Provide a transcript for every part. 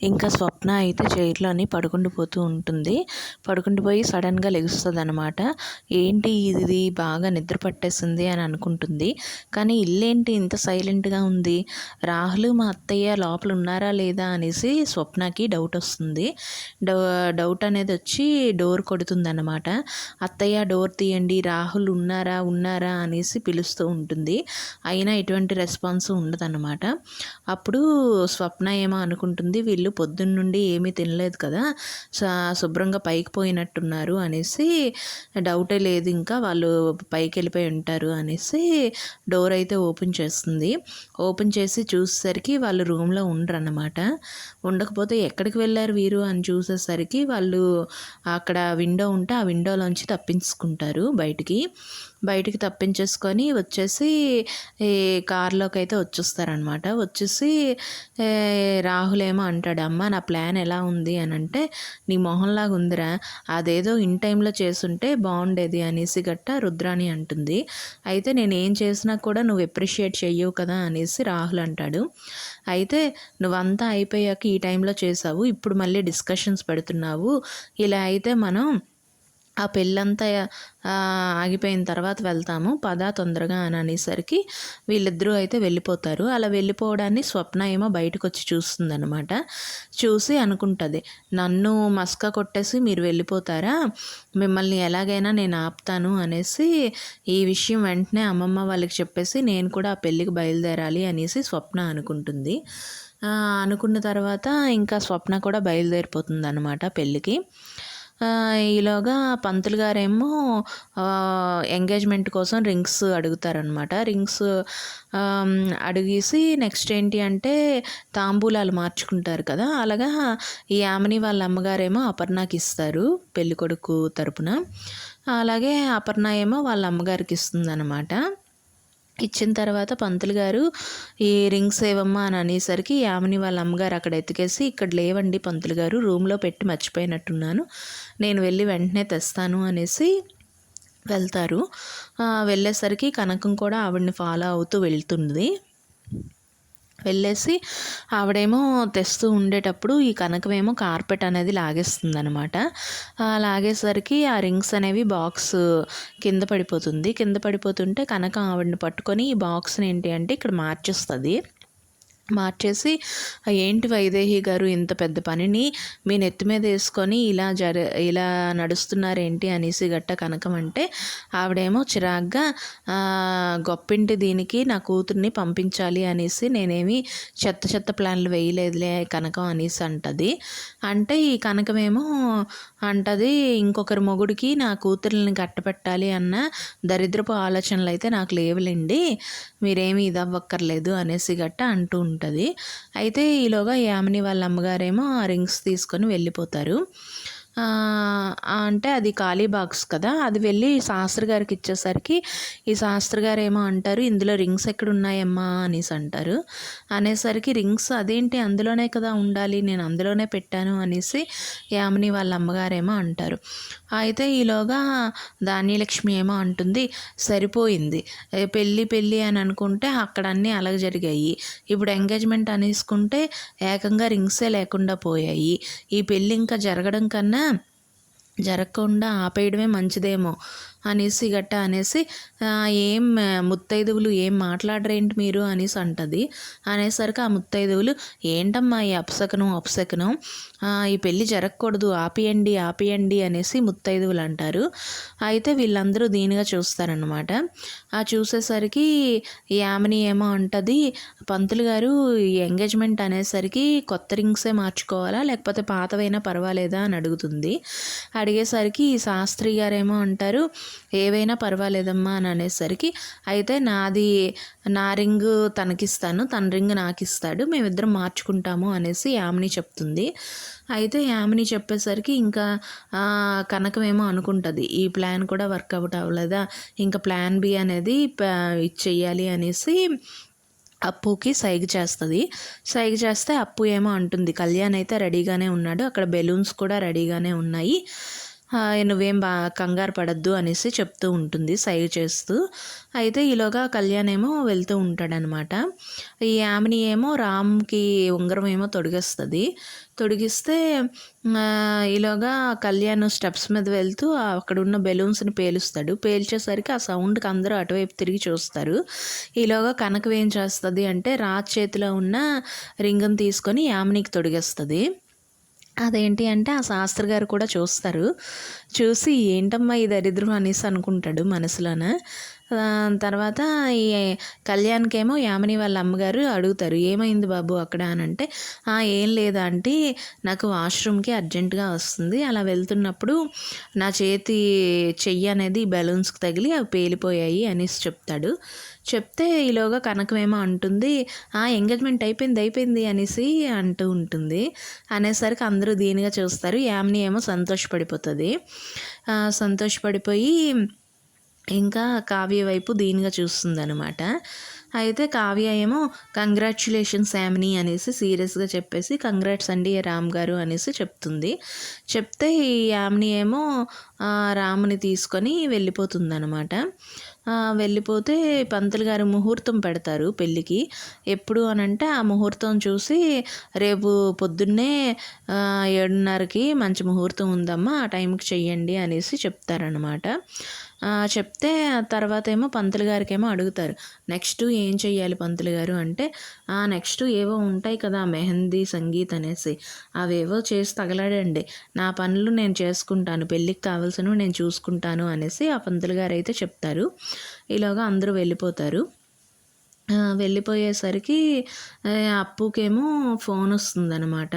ఇంకా స్వప్న అయితే చైర్లోని పడుకుండిపోతూ ఉంటుంది. పడుకుండిపోయి సడన్గా లెగుస్తుంది అనమాట ఏంటి ఇది బాగా నిద్ర పట్టేసింది అని అనుకుంటుంది. కానీ ఇల్లేంటి? ఇంత సైలెంట్గా ఉంది. రాహుల్ మా అత్తయ్య లోపల ఉన్నారా లేదా అనేసి స్వప్నకి డౌట్ వస్తుంది. డౌ డౌట్ అనేది వచ్చి డోర్ కొడుతుంది అనమాట అత్తయ్య డోర్ తీయండి రాహుల్ ఉన్నారా? ఉన్నారా? అనేసి పిలుస్తూ ఉంటుంది. అయినా ఎటువంటి రెస్పాన్స్ ఉండదన్నమాట. అప్పుడు స్వప్న ఏమో అనుకుంటుంది వీళ్ళు పొద్దున్న నుండి ఏమీ తినలేదు కదా శుభ్రంగా పైకి పోయినట్టున్నారు అనేసి డౌటే లేదు ఇంకా వాళ్ళు పైకి వెళ్ళిపోయి ఉంటారు అనేసి డోర్ అయితే ఓపెన్ చేస్తుంది. ఓపెన్ చేసి చూసేసరికి వాళ్ళు రూమ్లో ఉండరు అనమాట ఉండకపోతే ఎక్కడికి వెళ్ళారు వీరు అని చూసేసరికి వాళ్ళు అక్కడ విండో ఉంటే ఆ విండోలోంచి తప్పించుకుంటారు బయటికి. బయటికి తప్పించేసుకొని వచ్చేసి ఈ కార్లోకి అయితే వచ్చేస్తారనమాట వచ్చేసి రాహుల్ ఏమో అంటాడు అమ్మ నా ప్లాన్ ఎలా ఉంది? అని అంటే నీ మొహంలాగా ఉందిరా. అదేదో ఇన్ టైంలో చేసుంటే బాగుండేది అనేసి గట్ట రుద్రాణి అంటుంది. అయితే నేను ఏం చేసినా కూడా నువ్వు ఎప్రిషియేట్ చెయ్యవు కదా అనేసి రాహుల్ అంటాడు. అయితే నువ్వంతా అయిపోయాక ఈ టైంలో చేసావు. ఇప్పుడు మళ్ళీ డిస్కషన్స్ పెడుతున్నావు. ఇలా అయితే మనం ఆ పెళ్ళంతా ఆగిపోయిన తర్వాత వెళ్తాము. పద తొందరగా అని అనేసరికి వీళ్ళిద్దరూ అయితే వెళ్ళిపోతారు. అలా వెళ్ళిపోవడాన్ని స్వప్న ఏమో బయటకు వచ్చి చూస్తుందనమాట చూసి అనుకుంటుంది నన్ను మస్క కొట్టేసి మీరు వెళ్ళిపోతారా? మిమ్మల్ని ఎలాగైనా నేను ఆపుతాను అనేసి ఈ విషయం వెంటనే అమ్మమ్మ వాళ్ళకి చెప్పేసి నేను కూడా ఆ పెళ్ళికి బయలుదేరాలి అనేసి స్వప్న అనుకుంటుంది. అనుకున్న తర్వాత ఇంకా స్వప్న కూడా బయలుదేరిపోతుంది అనమాట పెళ్ళికి. ఈలోగా పంతులు గారేమో ఎంగేజ్మెంట్ కోసం రింగ్స్ అడుగుతారనమాట రింగ్స్ అడిగేసి నెక్స్ట్ ఏంటి అంటే తాంబూలాలు మార్చుకుంటారు కదా అలాగా ఈ ఆమెని వాళ్ళ అమ్మగారేమో అపర్ణకి ఇస్తారు పెళ్ళికొడుకు తరపున. అలాగే అపర్ణ ఏమో వాళ్ళ అమ్మగారికి ఇస్తుంది అనమాట ఇచ్చిన తర్వాత పంతులు గారు ఈ రింగ్స్ ఏవమ్మా అని అనేసరికి యామిని వాళ్ళ అమ్మగారు అక్కడ ఎత్తికేసి ఇక్కడ లేవండి పంతులు గారు రూమ్లో పెట్టి మర్చిపోయినట్టున్నాను. నేను వెళ్ళి వెంటనే తెస్తాను అనేసి వెళ్తారు. వెళ్ళేసరికి కనకం కూడా ఆవిడని ఫాలో అవుతూ వెళ్తుంది. వెళ్ళేసి ఆవిడేమో తెస్తూ ఉండేటప్పుడు ఈ కనకమేమో కార్పెట్ అనేది లాగేస్తుంది అనమాట లాగేసరికి ఆ రింగ్స్ అనేవి బాక్స్ కింద పడిపోతుంది. కింద పడిపోతుంటే కనక ఆవిడని పట్టుకొని ఈ బాక్స్ని ఏంటి అంటే ఇక్కడ మార్చేస్తుంది. మార్చేసి ఏంటి వైదేహి గారు ఇంత పెద్ద పనిని? మీ నెత్తి మీద వేసుకొని ఇలా జర ఇలా నడుస్తున్నారేంటి? అనేసి గట్ట కనకం అంటే ఆవిడేమో చిరాగ్గా గొప్పింటి దీనికి నా కూతుర్ని పంపించాలి అనేసి నేనేమి చెత్త చెత్త ప్లాన్లు వేయలేదులే కనకం అనేసి అంటది. అంటే ఈ కనకమేమో అంటది ఇంకొకరి మొగుడికి నా కూతుర్ని కట్టపెట్టాలి అన్న దరిద్రపు ఆలోచనలు అయితే నాకు లేవులేండి. మీరేమి ఇది అవ్వక్కర్లేదు అనేసి గట్ట అంటూ ఉంటుంది. అయితే ఈలోగా యామిని వాళ్ళ అమ్మగారేమో ఆ రింగ్స్ తీసుకొని వెళ్ళిపోతారు. అంటే అది ఖాళీ బాక్స్ కదా. అది వెళ్ళి శాస్త్రి గారికి ఇచ్చేసరికి ఈ శాస్త్రి గారు ఏమో అంటారు ఇందులో రింగ్స్ ఎక్కడ ఉన్నాయమ్మా అనేసి అంటారు. అనేసరికి రింగ్స్ అదేంటి అందులోనే కదా ఉండాలి నేను అందులోనే పెట్టాను అనేసి యామిని వాళ్ళ అమ్మగారేమో అంటారు. అయితే ఈలోగా ధాన్యలక్ష్మి ఏమో అంటుంది సరిపోయింది. పెళ్ళి పెళ్ళి అని అనుకుంటే అక్కడ అన్నీ అలాగ జరిగాయి. ఇప్పుడు ఎంగేజ్మెంట్ అనేసుకుంటే ఏకంగా రింగ్సే లేకుండా పోయాయి. ఈ పెళ్ళి ఇంకా జరగడం కన్నా జరగకుండా ఆపేయడమే మంచిదేమో. అనేసి గట్ట అనేసి ఏం ముత్తైదువులు ఏం మాట్లాడరేంటి మీరు? అనేసి అంటది. అనేసరికి ఆ ముత్తైదువులు ఏంటమ్మా ఈ అప్సకనం అప్సకనం? ఈ పెళ్ళి జరగకూడదు ఆపియండి ఆపియండి అనేసి ముత్తైదువులు అంటారు. అయితే వీళ్ళందరూ దీనిగా చూస్తారనమాట ఆ చూసేసరికి యామిని ఏమో అంటది పంతులు గారు ఎంగేజ్మెంట్ అనేసరికి కొత్త రింగ్సే మార్చుకోవాలా? లేకపోతే పాతవైనా పర్వాలేదా? అని అడుగుతుంది. అడిగేసరికి శాస్త్రి గారేమో అంటారు ఏవైనా పర్వాలేదమ్మా అని అనేసరికి అయితే నాది నా రింగ్ తనకిస్తాను తన రింగ్ నాకు ఇస్తాడు మేమిద్దరం మార్చుకుంటాము అనేసి యామిని చెప్తుంది. అయితే యామిని చెప్పేసరికి ఇంకా కనకమేమో అనుకుంటుంది ఈ ప్లాన్ కూడా వర్కౌట్ అవ్వలేదా ఇంకా ప్లాన్ బి అనేది ఇచ్చేయాలి అనేసి అప్పుకి సైగ చేస్తుంది. సైగ చేస్తే అప్పు ఏమో అంటుంది కళ్యాణ్ అయితే రెడీగానే ఉన్నాడు అక్కడ బెలూన్స్ కూడా రెడీగానే ఉన్నాయి నువ్వేం బా కంగారు పడద్దు అనేసి చెప్తూ ఉంటుంది సైగ చేస్తూ. అయితే ఈలోగా కళ్యాణ్ ఏమో వెళ్తూ ఉంటాడనమాట. ఈ యామిని ఏమో రామ్కి ఉంగరం ఏమో తొడిగేస్తుంది. తొడిగిస్తే ఈలోగా కళ్యాణ్ స్టెప్స్ మీద వెళ్తూ అక్కడ ఉన్న బెలూన్స్ని పేలుస్తాడు. పేల్చేసరికి ఆ సౌండ్కి అందరూ అటువైపు తిరిగి చూస్తారు. ఈలోగా కనకం ఏం చేస్తుంది అంటే రాజ్ చేతిలో ఉన్న రింగ్ని తీసుకొని యామినికి తొడిగేస్తుంది. అదేంటి అంటే ఆ శాస్త్రి గారు కూడా చూస్తారు. చూసి ఏంటమ్మా ఈ దరిద్రం అనేసి అనుకుంటాడు మనసులోన. తర్వాత ఈ కళ్యాణ్కేమో యామిని వాళ్ళ అమ్మగారు అడుగుతారు ఏమైంది బాబు అక్కడ? అని అంటే "ఆ, ఏం లేదా అంటే నాకు వాష్రూమ్కి అర్జెంటుగా వస్తుంది. అలా వెళ్తున్నప్పుడు నా చేతి చెయ్యి అనేది బెలూన్స్కి తగిలి అవి పేలిపోయాయి అనేసి చెప్తాడు. చెప్తే ఈలోగా కనకమేమో అంటుంది ఆ ఎంగేజ్మెంట్ అయిపోయింది అయిపోయింది అనేసి అంటూ ఉంటుంది. అనేసరికి అందరూ దీనిగా చూస్తారు. యామిని ఏమో సంతోషపడిపోతుంది. సంతోషపడిపోయి ఇంకా కావ్య వైపు దీనిగా చూస్తుందనమాట అయితే కావ్య ఏమో కంగ్రాచ్యులేషన్స్ శామ్ని అనేసి సీరియస్గా చెప్పేసి కంగ్రాట్స్ అండి రామ్ గారు అనేసి చెప్తుంది. చెప్తే ఈ యామిని ఏమో రాముని తీసుకొని వెళ్ళిపోతుందనమాట వెళ్ళిపోతే పంతులు గారు ముహూర్తం పెడతారు పెళ్ళికి. ఎప్పుడు అని అంటే ఆ ముహూర్తం చూసి రేపు పొద్దున్నే ఏడున్నరకి మంచి ముహూర్తం ఉందమ్మా ఆ టైంకి చెయ్యండి అనేసి చెప్తారనమాట చెప్తే తర్వాత ఏమో పంతులు గారికి ఏమో అడుగుతారు. నెక్స్ట్ ఏం చెయ్యాలి పంతులు గారు అంటే ఆ నెక్స్ట్ ఏవో ఉంటాయి కదా మెహందీ సంగీత్ అనేసి. అవేవో చేసి తగలాడండి. నా పనులు నేను చేసుకుంటాను పెళ్ళికి కావాల్సినవి నేను చూసుకుంటాను అనేసి ఆ పంతులు గారు అయితే చెప్తారు. ఇలాగా అందరూ వెళ్ళిపోతారు. వెళ్ళిపోయేసరికి అప్పుకేమో ఫోన్ వస్తుందన్నమాట.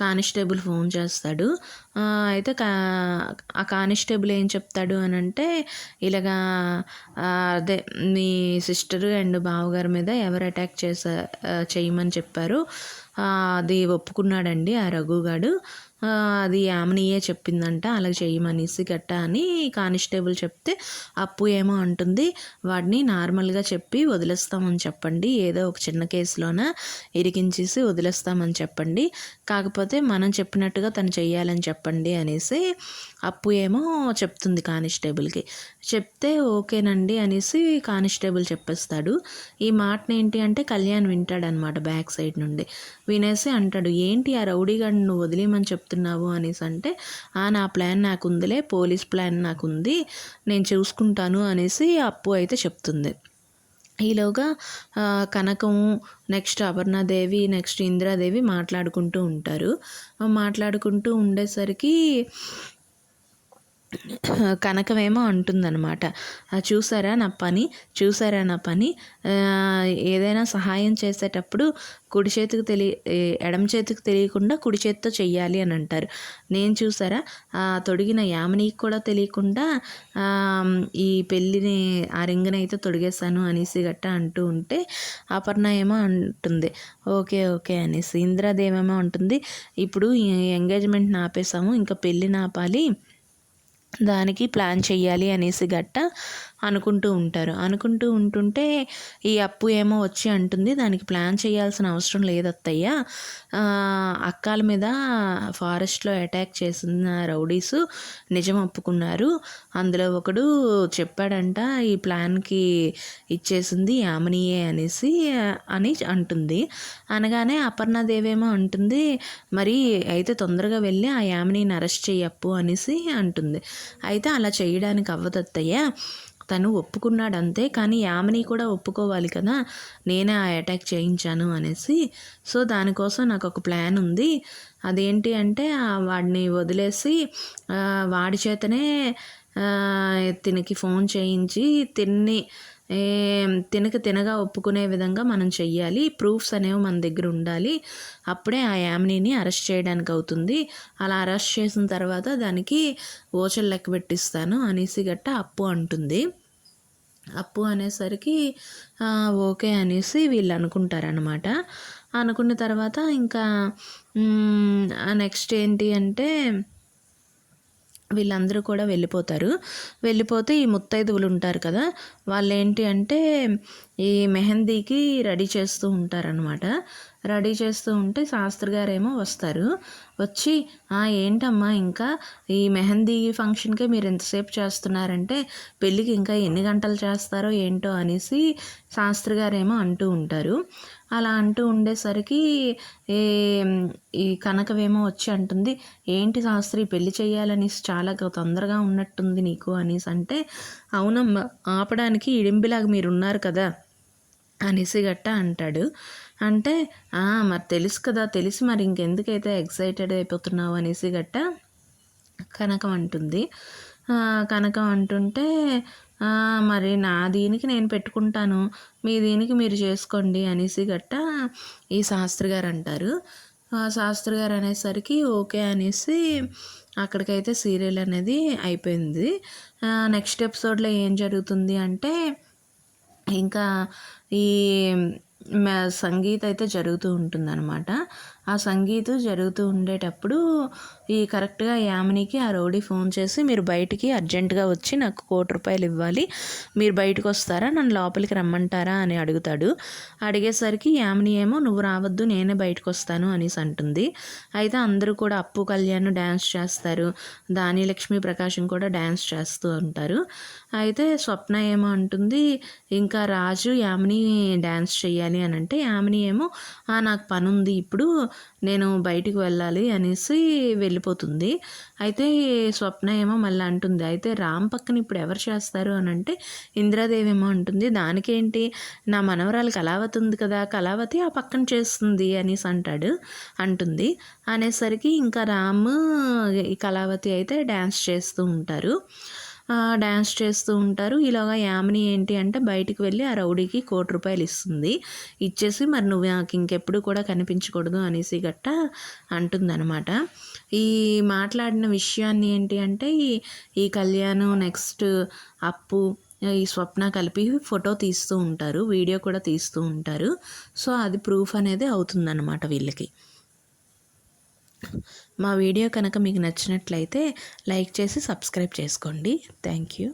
కానిస్టేబుల్ ఫోన్ చేస్తాడు. అయితే కా ఆ కానిస్టేబుల్ ఏం చెప్తాడు అని అంటే ఇలాగా అదే మీ సిస్టరు అండ్ బావగారి మీద ఎవరు అటాక్ చేసా చేయమని చెప్పారు. అది ఒప్పుకున్నాడండి ఆ రఘుగాడు. అది ఆమెనియే చెప్పిందంట అలా చేయమనేసి గట్ట అని కానిస్టేబుల్ చెప్తే అప్పు ఏమో అంటుంది. వాడిని నార్మల్గా చెప్పి వదిలేస్తామని చెప్పండి ఏదో ఒక చిన్న కేసులోన ఇరికించేసి వదిలేస్తామని చెప్పండి. కాకపోతే మనం చెప్పినట్టుగా తను చెయ్యాలని చెప్పండి అనేసి అప్పు ఏమో చెప్తుంది కానిస్టేబుల్కి. చెప్తే ఓకేనండి అనేసి కానిస్టేబుల్ చెప్పేస్తాడు. ఈ మాటను ఏంటి అంటే కళ్యాణ్ వింటాడనమాట బ్యాక్ సైడ్ నుండి. వినేసి అంటాడు ఏంటి ఆ రౌడీ గాడిని నువ్వు వదిలేయమని చెప్తున్నావు అనేసి అంటే ఆ నా ప్లాన్ నాకు ఉందిలే పోలీస్ ప్లాన్ నాకు ఉంది నేను చూసుకుంటాను అనేసి అప్పు అయితే చెప్తుంది. ఈలోగా కనకం నెక్స్ట్ అపర్ణాదేవి నెక్స్ట్ ఇందిరాదేవి మాట్లాడుకుంటూ ఉంటారు. మాట్లాడుకుంటూ ఉండేసరికి కనకమేమో అంటుందన్నమాట. చూసారా నా పని? చూసారా నా పని? ఏదైనా సహాయం చేసేటప్పుడు కుడి చేతికి తెలియ ఎడమ చేతికి తెలియకుండా కుడి చేతితో చెయ్యాలి అని అంటారు. నేను చూసారా? ఆ తొడిగిన యామినికి కూడా తెలియకుండా ఈ పెళ్ళిని ఆ రింగ్ని అయితే తొడిగేశాను అనేసి గట్ట అంటూ ఉంటే అపర్ణ ఏమో అంటుంది. ఓకే ఓకే అనేసి. ఇంద్రాదేవేమో అంటుంది. ఇప్పుడు ఎంగేజ్మెంట్ ఎంగేజ్మెంట్ని ఆపేసాము ఇంకా పెళ్ళిని ఆపాలి. దానికి ప్లాన్ చెయ్యాలి అనేసి గట్ట అనుకుంటూ ఉంటారు. అనుకుంటూ ఉంటుంటే ఈ అప్పు ఏమో వచ్చి అంటుంది. దానికి ప్లాన్ చేయాల్సిన అవసరం లేదు అత్తయ్య. అక్కాల మీద ఫారెస్ట్లో అటాక్ చేసిన రౌడీస్ నిజం ఒప్పుకున్నారు. అందులో ఒకడు చెప్పాడంట ఈ ప్లాన్కి ఇచ్చేసింది యామినియే అనేసి అని అంటుంది. అనగానే అపర్ణదేవేమో అంటుంది మరి అయితే తొందరగా వెళ్ళి ఆ యామినిని అరెస్ట్ చేయప్పు అనేసి అంటుంది. అయితే అలా చేయడానికి అవ్వదత్తయ్య తను ఒప్పుకున్నాడు అంతే కానీ యామిని కూడా ఒప్పుకోవాలి కదా నేనే ఆ అటాక్ చేయించాను అనేసి. సో దానికోసం నాకు ఒక ప్లాన్ ఉంది. అదేంటి అంటే వాడిని వదిలేసి వాడి చేతనే తినకి ఫోన్ చేయించి తిన్ని తినక తినగా ఒప్పుకునే విధంగా మనం చెయ్యాలి. ప్రూఫ్స్ అనేవి మన దగ్గర ఉండాలి. అప్పుడే ఆ యామినీని అరెస్ట్ చేయడానికి అవుతుంది. అలా అరెస్ట్ చేసిన తర్వాత దానికి ఓచలు లెక్క పెట్టిస్తాను అనేసి గట్ట అప్పు అంటుంది. అప్పు అనేసరికి ఓకే అనేసి వీళ్ళు అనుకుంటారనమాట అనుకున్న తర్వాత ఇంకా నెక్స్ట్ ఏంటి అంటే వీళ్ళందరూ కూడా వెళ్ళిపోతారు. వెళ్ళిపోతే ఈ ముత్తైదువులు ఉంటారు కదా వాళ్ళు ఏంటి అంటే ఈ మెహందీకి రెడీ చేస్తూ ఉంటారనమాట రెడీ చేస్తూ ఉంటే శాస్త్రి గారేమో వస్తారు. వచ్చి "ఆ, ఏంటమ్మా ఇంకా? ఈ మెహందీ ఫంక్షన్కే మీరు ఎంతసేపు చేస్తున్నారంటే పెళ్ళికి ఇంకా ఎన్ని గంటలు చేస్తారో ఏంటో అనేసి శాస్త్రి గారేమో అంటూ ఉంటారు. అలా అంటూ ఉండేసరికి ఏ ఈ కనకవేమో వచ్చి అంటుంది ఏంటి శాస్త్రి పెళ్ళి చేయాలనేసి చాలా తొందరగా ఉన్నట్టుంది నీకు అనేసి అంటే అవునమ్మా ఆపడానికి ఇడింపిలాగా మీరు ఉన్నారు కదా అనేసి గట్ట అంటాడు. అంటే మరి తెలుసు కదా తెలిసి మరి ఇంకెందుకైతే ఎక్సైటెడ్ అయిపోతున్నావు? అనేసి గట్ట కనకం అంటుంది. కనకం అంటుంటే మరి నా దీనికి నేను పెట్టుకుంటాను. మీ దీనికి మీరు చేసుకోండి అనేసి గట్ట ఈ శాస్త్రి గారు అంటారు. శాస్త్రి గారు అనేసరికి ఓకే అనేసి అక్కడికైతే సీరియల్ అనేది అయిపోయింది. నెక్స్ట్ ఎపిసోడ్లో ఏం జరుగుతుంది అంటే ఇంకా ఈ సంగీత అయితే జరుగుతూ ఉంటుందన్నమాట. ఆ సంగీత్ జరుగుతూ ఉండేటప్పుడు ఈ కరెక్ట్గా యామినికి ఆ రౌడీ ఫోన్ చేసి మీరు బయటికి అర్జెంటుగా వచ్చి నాకు కోటి రూపాయలు ఇవ్వాలి. మీరు బయటకు వస్తారా? నన్ను లోపలికి రమ్మంటారా? అని అడుగుతాడు. అడిగేసరికి యామిని ఏమో నువ్వు రావద్దు నేనే బయటకు వస్తాను అనేసి అంటుంది. అయితే అందరూ కూడా అప్పు కళ్యాణ్ డ్యాన్స్ చేస్తారు. దాని లక్ష్మీ ప్రకాశం కూడా డ్యాన్స్ చేస్తూ ఉంటారు. అయితే స్వప్న ఏమో అంటుంది ఇంకా రాజు యామిని డ్యాన్స్ చేయాలి అని అంటే యామిని ఏమో "ఆ, నాకు పని ఉంది ఇప్పుడు నేను బయటికి వెళ్ళాలి అనేసి వెళ్ళిపోతుంది. అయితే స్వప్న ఏమో మళ్ళీ అంటుంది. అయితే రామ్ పక్కన ఇప్పుడు ఎవరు చేస్తారు అని అంటే ఇందిరాదేవి ఏమో అంటుంది. దానికేంటి? నా మనవరాలు కళావతి ఉంది కదా కళావతి ఆ పక్కన చేస్తుంది అనేసి అంటాడు అంటుంది. అనేసరికి ఇంకా రామ్ ఈ కళావతి అయితే డ్యాన్స్ చేస్తూ ఉంటారు. డ్యాన్స్ చేస్తూ ఉంటారు. ఇలాగ యామిని ఏంటి అంటే బయటికి వెళ్ళి ఆ రౌడీకి కోటి రూపాయలు ఇస్తుంది. ఇచ్చేసి మరి నువ్వు నాకు ఇంకెప్పుడు కూడా కనిపించకూడదు అనేసి గట్ట అంటుందన్నమాట. ఈ మాట్లాడిన విషయాన్ని ఏంటి అంటే ఈ ఈ కళ్యాణం నెక్స్ట్ అప్పు ఈ స్వప్న కలిపి ఫోటో తీస్తూ ఉంటారు. వీడియో కూడా తీస్తూ ఉంటారు. సో అది ప్రూఫ్ అనేది అవుతుందన్నమాట వీళ్ళకి. మా వీడియో కనుక మీకు నచ్చినట్లయితే లైక్ చేసి సబ్స్క్రైబ్ చేసుకోండి. Thank you.